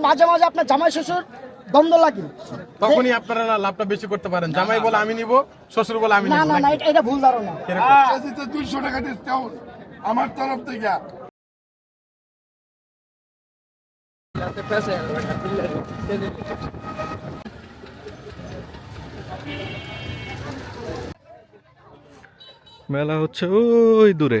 মাঝে মাঝে আপনার জামাই শ্বশুর দ্বন্দ্ব লাগে। তখনই আপনারা না লাভটা বেশি করতে পারেন। জামাই বলে আমি নিব শ্বশুর বলে আমি না না না এটা- ভুল ধারণা। কেজিতে দুইশো টাকা ডিসকাউন্ট আমার তরফ থেকে। মেলা হচ্ছে ওই দূরে।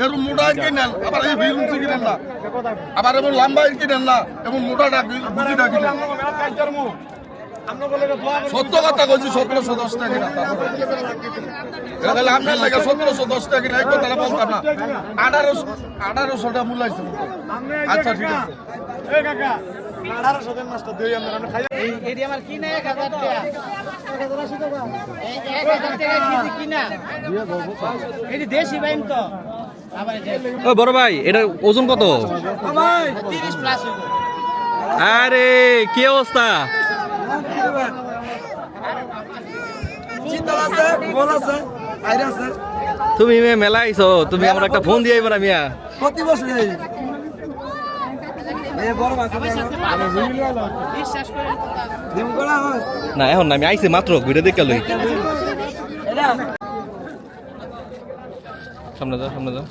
এরকম মোটা কিনেন আবার এই উঁচু কিনেন না। আবার এমন লম্বা কিনেন না এমন মোটাটা বুঝিটা কিনেন সত্য কথা কইছি সতেরোশো দশ টাকা কিনা তাহলে আপনার লাগে সতেরোশো দশ টাকা কিনা এই কথাটা বলতাম না। আঠারোশো আঠারোশোটা মূল্যাইছে আচ্ছা ঠিক আছে। এক এক দেশি বাইম তো। ও, বড় ভাই, এটা ওজন কত? আরে, কি অবস্থা? তুমি মেলা আইছো, তুমি আমার একটা ফোন দিয়ে না মিয়া। করে না, এখন আমি আইছি মাত্র ঘুরে দেখে লই। সামনে যাও সামনে যাও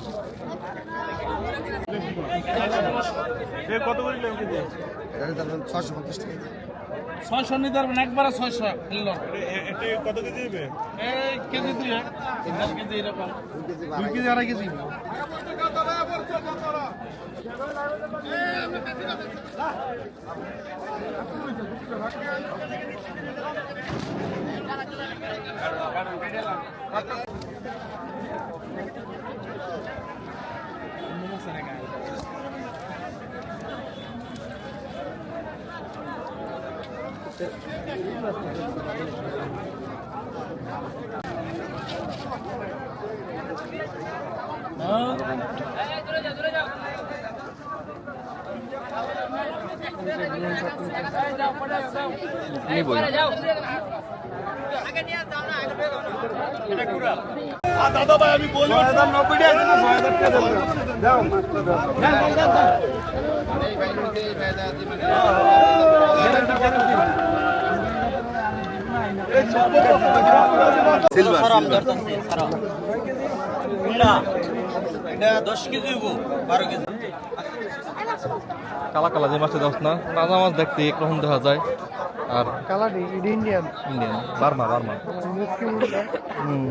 ছয়শো নিতে পারবেন একবারে ছয়শো কিলো কত কেজি দিবে? কেজি দুই কেজি এরকম। দুই কেজি আড়াই কেজি। দাদা ভাই আমি বলব নব্বই টাকা ছয় হাজার টাকা দাও দাও। কালা কালা যে মাছটা দাস না তাজা মাছ দেখতে একরকম দেখা যায়। আর colour Indian Indian Burma Burma. হুম।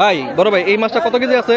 ভাই বড় ভাই এই মাছটা কত কেজি আছে?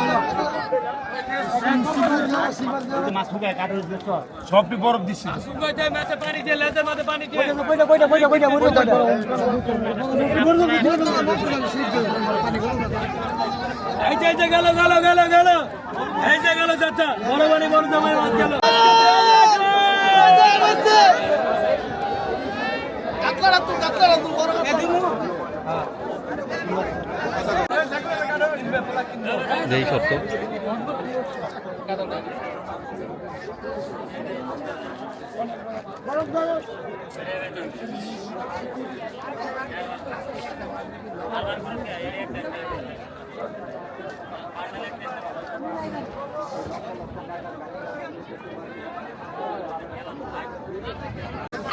সবটি বরফ দিচ্ছি এই যে গেল গেল গেল গেল এই যে গেল চাচা বড় বাড়ি বড় জামাই মাছ গেল যেই সত্য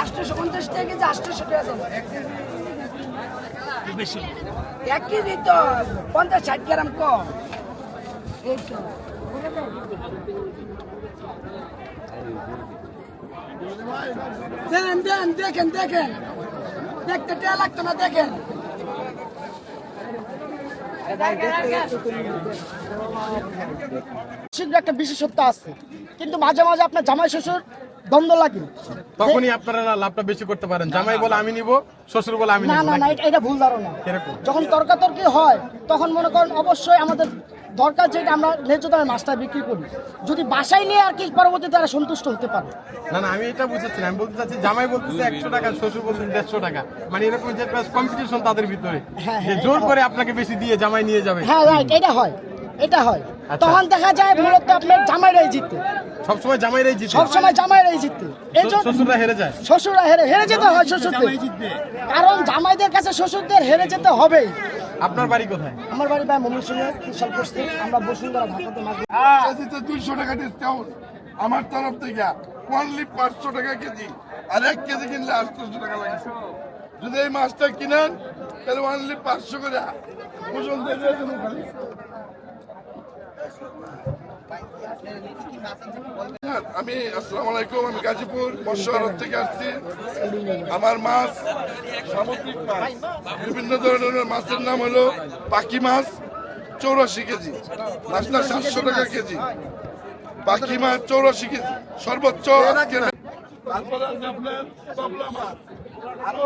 আটশোশো পঞ্চাশ টাকা কেজি আটশোশো টাকা দেবো এক কেজি পঞ্চাশ ষাট গ্রাম কম। দেন দেন দেখেন দেখেন। দেখতে টেয়া লাগতো না, দেখেন। একটা বিশেষত্ব আছে। কিন্তু মাঝে মাঝে আপনার জামাই শ্বশুর দ্বন্দ্ব লাগে। তখনই আপনারা লাভটা বেশি করতে পারেন। জামাই বলে আমি নিব শ্বশুর বলে আমি না না না এটা- ভুল ধারণা। যখন তর্কাতর্কি হয় তখন মনে করেন অবশ্যই আমাদের দরকার যে আমরা ন্যায্য দামে মাছটা বিক্রি করি। যদি বাসায় নিয়ে আর কি পরবর্তীতে তারা সন্তুষ্ট হতে পারে। না না আমি এটা বুঝেছি না। আমি বলতে চাচ্ছি জামাই বলতেছে একশো টাকা শ্বশুর বলতেছে দেড়শো টাকা। মানে এরকম যে কম্পিটিশন তাদের ভিতরে। হ্যাঁ, হ্যাঁ, জোর করে আপনাকে বেশি দিয়ে জামাই নিয়ে যাবে। হ্যাঁ রাইট এটা হয়। এটা হয়। আচ্ছা। তখন দেখা যায় মূলত আপনার জামাইরাই জিততে। সবসময় জামাইরাই জিতে। সবসময় জামাইরাই জিততে। এই শ্বশুররা হেরে যায়। শ্বশুররা হেরে হেরে যেতে হয় শ্বশুরদের। কারণ জামাইদের কাছে শ্বশুরদের হেরে যেতে হবেই আপনার বাড়ি কোথায়? আমার বাড়ি ভাই মমিন সিংহ বিশাল করছি আমরা বসুন্ধরা ঢাকাতে মাছ দুইশো টাকা ডিসকাউন্ট আমার তরফ থেকে অনলি পাঁচশো টাকা কেজি আর এক কেজি কিনলে আটশোশো টাকা লাগে। যদি এই মাছটা কিনেন তাহলে অনলি পাঁচশো করে। ওজন দিয়ে দিয়ে দেবো খালি। হ্যাঁ, আমি আসসালামু আলাইকুম, আমি গাজীপুর বর্ষারত থেকে আসছি। আমার মাছ, সামুদ্রিক মাছ। বিভিন্ন ধরনের মাছের নাম হলো পাখি মাছ, চৌরাশি কেজি। মাছটা সাতশো টাকা কেজি। পাখি মাছ, চৌরাশি কেজি। সর্বোচ্চ তারপরে আপনার মাছ। আরও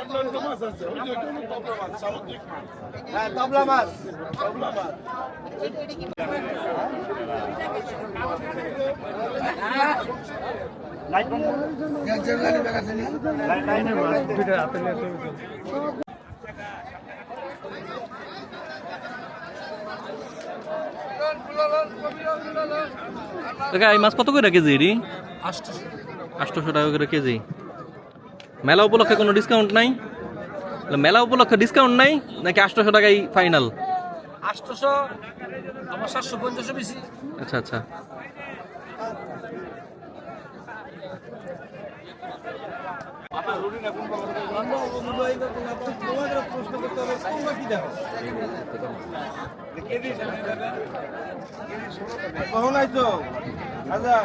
অন্যান্য মাছ আছে। ওই যে তবলা মাছ সামুদ্রিক মাছ। হ্যাঁ তবলা মাছ। তবলা মাছ। কাকা এই মাছ কত করে কেজি এটি আটশোশো টাকা করে কেজি। মেলা উপলক্ষে কোনো ডিসকাউন্ট নাই? মেলা উপলক্ষে ডিসকাউন্ট নাই নাকি আটশোশো টাকাই ফাইনাল আটশোশো আমার সাতশো পঞ্চাশও বেশি। আচ্ছা আচ্ছা। কখন আইছো? হাজার।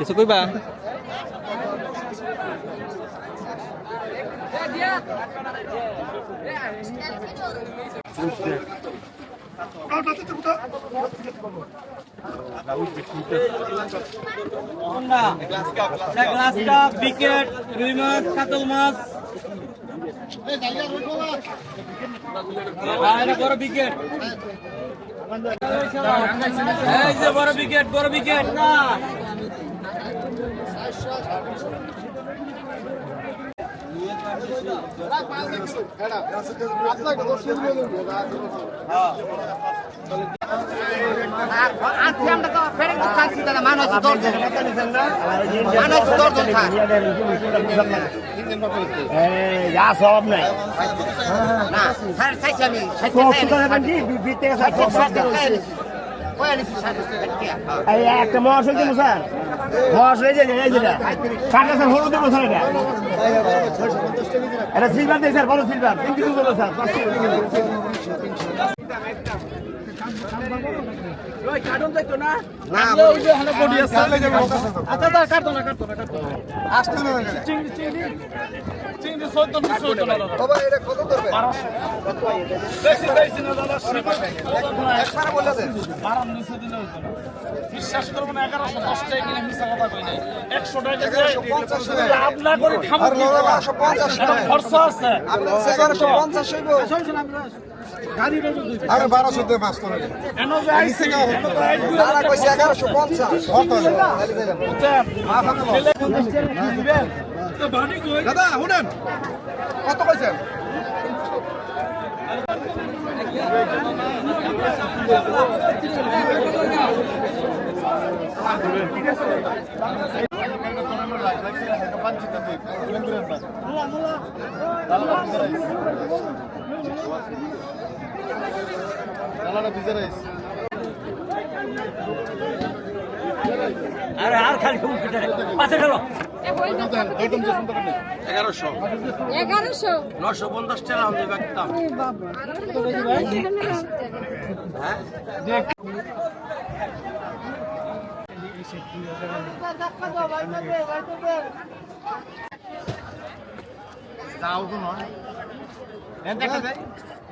কিছু কইবা? বিকেট রুই মাছ কাতল মাছ বড় বিকেট বড় বিকেট বড় বিকেট না। সব নাই না একটা মহাশয় স্যার। এটা। সিলভার দিয়ে স্যার বলো সিলভার তিন দেবো স্যার। বিশ্বাস করব না এগারোশো দশ টাকা কিনে মিশা কথা কই নাই। একশো টাকা লাভ না করে খাব খরচা আছে। আরে বারোশো দিয়ে আইছে? তারা কইছে 1150 তো বাড়ি কই? দাদা শুনেন। কত কইছেন? চালাটা ভিজে রাইস এগারোশো। নশো পঞ্চাশ টাকা আমি রাখতাম যাও তো নয়।